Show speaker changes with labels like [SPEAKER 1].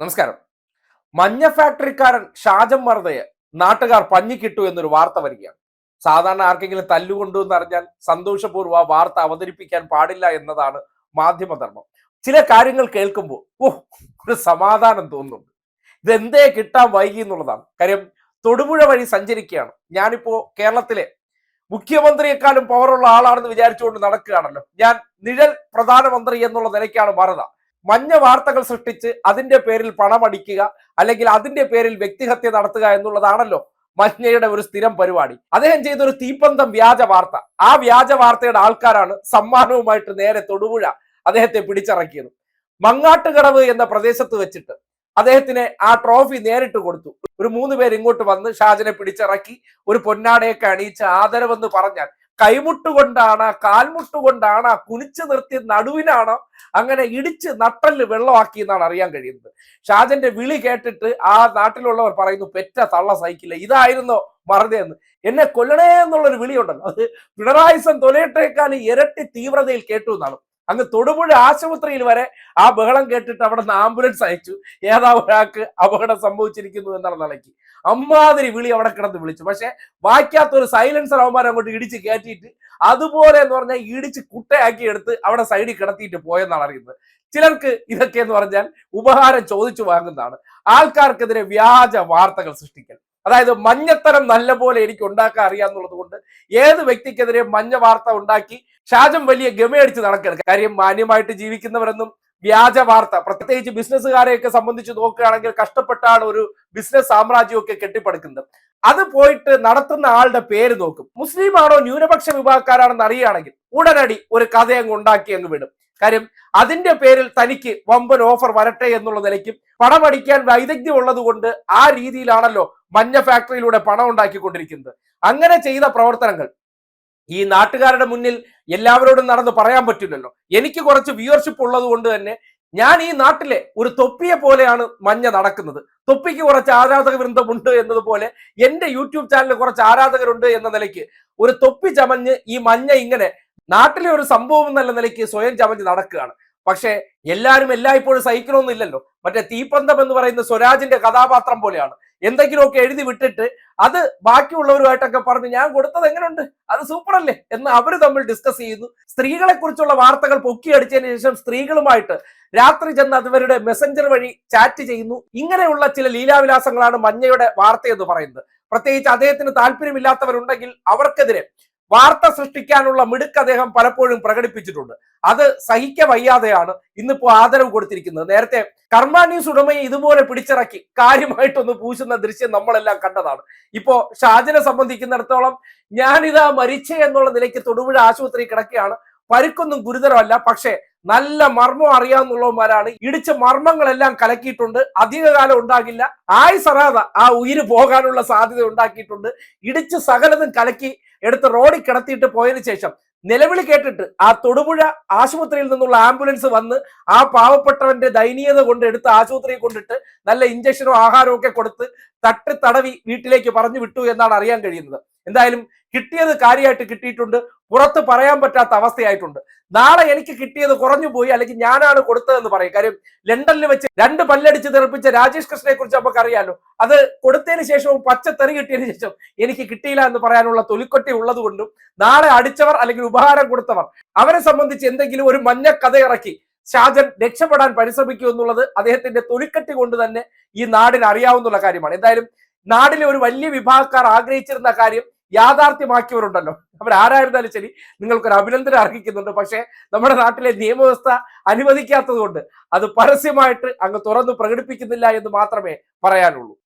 [SPEAKER 1] നമസ്കാരം. മഞ്ഞ ഫാക്ടറിക്കാരൻ ഷാജം മർദയെ നാട്ടുകാർ പഞ്ഞിക്കിട്ടു എന്നൊരു വാർത്ത വരികയാണ്. സാധാരണ ആർക്കെങ്കിലും തല്ലുകൊണ്ടു എന്നറിഞ്ഞാൽ സന്തോഷപൂർവ വാർത്ത അവതരിപ്പിക്കാൻ പാടില്ല എന്നതാണ് മാധ്യമധർമ്മം. ചില കാര്യങ്ങൾ കേൾക്കുമ്പോൾ ഓ ഒരു സമാധാനം തോന്നുന്നുണ്ട്. ഇതെന്തേ കിട്ടാൻ വൈകി എന്നുള്ളതാണ്. കാര്യം തൊടുപുഴ വഴി സഞ്ചരിക്കുകയാണ്. ഞാനിപ്പോ കേരളത്തിലെ മുഖ്യമന്ത്രിയെക്കാളും പവറുള്ള ആളാണെന്ന് വിചാരിച്ചുകൊണ്ട് നടക്കുകയാണല്ലോ. ഞാൻ നിഴൽ പ്രധാനമന്ത്രി എന്നുള്ള നിലയ്ക്കാണ് മറത മഞ്ഞ വാർത്തകൾ സൃഷ്ടിച്ച് അതിന്റെ പേരിൽ പണമടിക്കുക അല്ലെങ്കിൽ അതിന്റെ പേരിൽ വ്യക്തിഹത്യ നടത്തുക എന്നുള്ളതാണല്ലോ മഞ്ഞയുടെ ഒരു സ്ഥിരം പരിപാടി. അദ്ദേഹം ചെയ്തൊരു തീപ്പന്തം വ്യാജ വാർത്ത. ആ വ്യാജ വാർത്തയുടെ ആൾക്കാരാണ് സമ്മാനവുമായിട്ട് നേരെ തൊടുപുഴ അദ്ദേഹത്തെ പിടിച്ചിറക്കിയത്. മങ്ങാട്ടുകടവ് എന്ന പ്രദേശത്ത് വെച്ചിട്ട് അദ്ദേഹത്തിന് ആ ട്രോഫി നേരിട്ട് കൊടുത്തു. ഒരു മൂന്ന് പേര് ഇങ്ങോട്ട് വന്ന് ഷാജനെ പിടിച്ചിറക്കി. ഒരു പൊന്നാടയൊക്കെ അണിയിച്ച് ആദരവെന്ന് പറഞ്ഞാൽ കൈമുട്ടുകൊണ്ടാണ് കാൽമുട്ടുകൊണ്ടാണ് കുനിച്ചു നിർത്തി നടുവിനാണ് അങ്ങനെ ഇടിച്ച് നട്ടൽ വെള്ളമാക്കി എന്നാണ് അറിയാൻ കഴിയുന്നത്. ഷാജന്റെ വിളി കേട്ടിട്ട് ആ നാട്ടിലുള്ളവർ പറയുന്നു പെറ്റ തള്ള സഹിക്കില്ല ഇതായിരുന്നു മറുതയെന്ന് എന്നെ കൊല്ലണേ എന്നുള്ളൊരു വിളിയുണ്ടല്ലോ. അത് പിണറായി സൻ ഇരട്ടി തീവ്രതയിൽ കേട്ടു എന്നാണ്. അങ്ങ് തൊടുപുഴ ആശുപത്രിയിൽ വരെ ആ ബഹളം കേട്ടിട്ട് അവിടെ നിന്ന് ആംബുലൻസ് അയച്ചു. ഏതാ ഒരാൾക്ക് അപകടം സംഭവിച്ചിരിക്കുന്നു എന്നുള്ള നിലയ്ക്ക്. അമ്മാതിരി വിളി അവിടെ കിടന്ന് വിളിച്ചു. പക്ഷെ വായിക്കാത്ത ഒരു സൈലൻസർ അവന്മാരെ അങ്ങോട്ട് ഇടിച്ച് കയറ്റിയിട്ട് അതുപോലെ എന്ന് പറഞ്ഞാൽ ഇടിച്ച് കുട്ടയാക്കി എടുത്ത് അവിടെ സൈഡിൽ കിടത്തിയിട്ട് പോയെന്നാണ് അറിയുന്നത്. ചിലർക്ക് ഇതൊക്കെ എന്ന് പറഞ്ഞാൽ ഉപഹാരം ചോദിച്ചു വാങ്ങുന്നതാണ്. ആൾക്കാർക്കെതിരെ വ്യാജ വാർത്തകൾ സൃഷ്ടിക്കൽ. അതായത് മഞ്ഞത്തരം നല്ല പോലെ എനിക്ക് ഉണ്ടാക്കാൻ അറിയാന്നുള്ളത് കൊണ്ട് ഏത് വ്യക്തിക്കെതിരെ മഞ്ഞ വാർത്ത ഉണ്ടാക്കി ഷാജം വലിയ ഗമയടിച്ച് നടക്കുകയാണ്. കാര്യം മാന്യമായിട്ട് ജീവിക്കുന്നവരെന്നും വ്യാജ വാർത്ത പ്രത്യേകിച്ച് ബിസിനസ്സുകാരെയൊക്കെ സംബന്ധിച്ച് നോക്കുകയാണെങ്കിൽ കഷ്ടപ്പെട്ടാണ് ഒരു ബിസിനസ് സാമ്രാജ്യമൊക്കെ കെട്ടിപ്പടുക്കുന്നത്. അത് പോയിട്ട് നടത്തുന്ന ആളുടെ പേര് നോക്കും. മുസ്ലിം ആണോ ന്യൂനപക്ഷ വിഭാഗക്കാരാണെന്ന് അറിയുകയാണെങ്കിൽ ഉടനടി ഒരു കഥ അങ്ങ് ഉണ്ടാക്കി അങ്ങ് വിടും. കാര്യം അതിന്റെ പേരിൽ തനിക്ക് വമ്പൻ ഓഫർ വരട്ടെ എന്നുള്ള നിലയ്ക്കും പണം അടിക്കാൻ വൈദഗ്ധ്യം ഉള്ളതുകൊണ്ട് ആ രീതിയിലാണല്ലോ മഞ്ഞ ഫാക്ടറിയിലൂടെ പണം ഉണ്ടാക്കിക്കൊണ്ടിരിക്കുന്നത്. അങ്ങനെ ചെയ്ത പ്രവർത്തനങ്ങൾ ഈ നാട്ടുകാരുടെ മുന്നിൽ എല്ലാവരോടും നടന്ന് പറയാൻ പറ്റില്ലല്ലോ. എനിക്ക് കുറച്ച് വ്യൂവർഷിപ്പ് ഉള്ളത് കൊണ്ട് തന്നെ ഞാൻ ഈ നാട്ടിലെ ഒരു തൊപ്പിയെ പോലെയാണ് മഞ്ഞ നടക്കുന്നത്. തൊപ്പിക്ക് കുറച്ച് ആരാധക വൃന്ദമുണ്ട് എന്നതുപോലെ എന്റെ യൂട്യൂബ് ചാനലിൽ കുറച്ച് ആരാധകരുണ്ട് എന്ന നിലയ്ക്ക് ഒരു തൊപ്പി ചമഞ്ഞ് ഈ മഞ്ഞ ഇങ്ങനെ നാട്ടിലെ ഒരു സംഭവം എന്നുള്ള നിലയ്ക്ക് സ്വയം ചമഞ്ഞ് നടക്കുകയാണ്. പക്ഷേ എല്ലാവരും എല്ലായ്പ്പോഴും സഹിക്കണമെന്നില്ലല്ലോ മറ്റേ തീപ്പന്തം എന്ന് പറയുന്ന സ്വരാജിന്റെ കഥാപാത്രം പോലെയാണ്. എന്തെങ്കിലുമൊക്കെ എഴുതി വിട്ടിട്ട് അത് ബാക്കിയുള്ളവരുമായിട്ടൊക്കെ പറഞ്ഞ് ഞാൻ കൊടുത്തത് എങ്ങനെയുണ്ട് അത് സൂപ്പർ അല്ലേ എന്ന് അവർ തമ്മിൽ ഡിസ്കസ് ചെയ്യുന്നു. സ്ത്രീകളെ കുറിച്ചുള്ള വാർത്തകൾ പൊക്കിയടിച്ചതിന് ശേഷം സ്ത്രീകളുമായിട്ട് രാത്രി ചെന്ന് അതുവരുടെ മെസ്സഞ്ചർ വഴി ചാറ്റ് ചെയ്യുന്നു. ഇങ്ങനെയുള്ള ചില ലീലാവിലാസങ്ങളാണ് മഞ്ഞയുടെ വാർത്ത എന്ന് പറയുന്നത്. പ്രത്യേകിച്ച് അദ്ദേഹത്തിന് താല്പര്യമില്ലാത്തവരുണ്ടെങ്കിൽ അവർക്കെതിരെ വാർത്ത സൃഷ്ടിക്കാനുള്ള മിടുക്ക് അദ്ദേഹം പലപ്പോഴും പ്രകടിപ്പിച്ചിട്ടുണ്ട്. അത് സഹിക്ക വയ്യാതെയാണ് ഇന്നിപ്പോ ആദരവ് കൊടുത്തിരിക്കുന്നത്. നേരത്തെ കർമ്മ ന്യൂസ് ഉടമയെ ഇതുപോലെ പിടിച്ചിറക്കി കാര്യമായിട്ടൊന്ന് പൂശുന്ന ദൃശ്യം നമ്മളെല്ലാം കണ്ടതാണ്. ഇപ്പോ ഷാജിനെ സംബന്ധിക്കുന്നിടത്തോളം ഞാനിതാ മരിച്ചേ എന്നുള്ള നിലയ്ക്ക് തൊടുപുഴ ആശുപത്രി കിടക്കുകയാണ്. പരുക്കൊന്നും ഗുരുതരമല്ല. പക്ഷേ നല്ല മർമ്മം അറിയാവുന്നവന്മാരാണ്. ഇടിച്ച മർമ്മങ്ങളെല്ലാം കലക്കിയിട്ടുണ്ട്. അധികകാലം ഉണ്ടാകില്ല. ആയുസറാത ആ ഉയിര് പോകാനുള്ള സാധ്യത ഉണ്ടാക്കിയിട്ടുണ്ട്. ഇടിച്ച് സകലതും കലക്കി എടുത്ത് റോഡിൽ കിടത്തിയിട്ട് പോയതിനു ശേഷം നിലവിളി കേട്ടിട്ട് ആ തൊടുപുഴ ആശുപത്രിയിൽ നിന്നുള്ള ആംബുലൻസ് വന്ന് ആ പാവപ്പെട്ടവന്റെ ദയനീയത കൊണ്ട് എടുത്ത് ആശുപത്രിയിൽ കൊണ്ടിട്ട് നല്ല ഇഞ്ചക്ഷനോ ആഹാരമോ ഒക്കെ കൊടുത്ത് തട്ടി തടവി വീട്ടിലേക്ക് പറഞ്ഞു വിട്ടു എന്നാണ് അറിയാൻ കഴിയുന്നത്. എന്തായാലും കിട്ടിയത് കാര്യമായിട്ട് കിട്ടിയിട്ടുണ്ട്. പുറത്ത് പറയാൻ പറ്റാത്ത അവസ്ഥയായിട്ടുണ്ട്. നാളെ എനിക്ക് കിട്ടിയത് കുറഞ്ഞു പോയി അല്ലെങ്കിൽ ഞാനാണ് കൊടുത്തതെന്ന് പറയും. കാര്യം ലണ്ടനിൽ വെച്ച് രണ്ട് പല്ലടിച്ച് തെറിപ്പിച്ച രാജേഷ് കൃഷ്ണനെ കുറിച്ച് നമുക്ക് അറിയാലോ അത് കൊടുത്തതിന് ശേഷവും പച്ച തെറി കിട്ടിയതിന് ശേഷം എനിക്ക് കിട്ടിയില്ല എന്ന് പറയാനുള്ള തൊലിക്കൊട്ടി ഉള്ളതുകൊണ്ടും നാളെ അടിച്ചവർ അല്ലെങ്കിൽ ഉപഹാരം കൊടുത്തവർ അവരെ സംബന്ധിച്ച് എന്തെങ്കിലും ഒരു മഞ്ഞ കഥ ഇറക്കി ഷാജൻ രക്ഷപ്പെടാൻ പരിശ്രമിക്കൂ എന്നുള്ളത് അദ്ദേഹത്തിന്റെ തൊലിക്കെട്ടി കൊണ്ട് തന്നെ ഈ നാടിന് അറിയാവുന്ന കാര്യമാണ്. എന്തായാലും നാടിലെ ഒരു വലിയ വിഭാഗക്കാർ ആഗ്രഹിച്ചിരുന്ന കാര്യം യാഥാർത്ഥ്യമാക്കിയവരുണ്ടല്ലോ. അവർ ആരായിരുന്നാലും ശരി നിങ്ങൾക്കൊരു അഭിനന്ദനം അർഹിക്കുന്നുണ്ട്. പക്ഷേ നമ്മുടെ നാട്ടിലെ നിയമവ്യവസ്ഥ അനുവദിക്കാത്തതുകൊണ്ട് അത് പരസ്യമായിട്ട് അങ്ങ് തുറന്നു പ്രകടിപ്പിക്കുന്നില്ല എന്ന് മാത്രമേ പറയാനുള്ളൂ.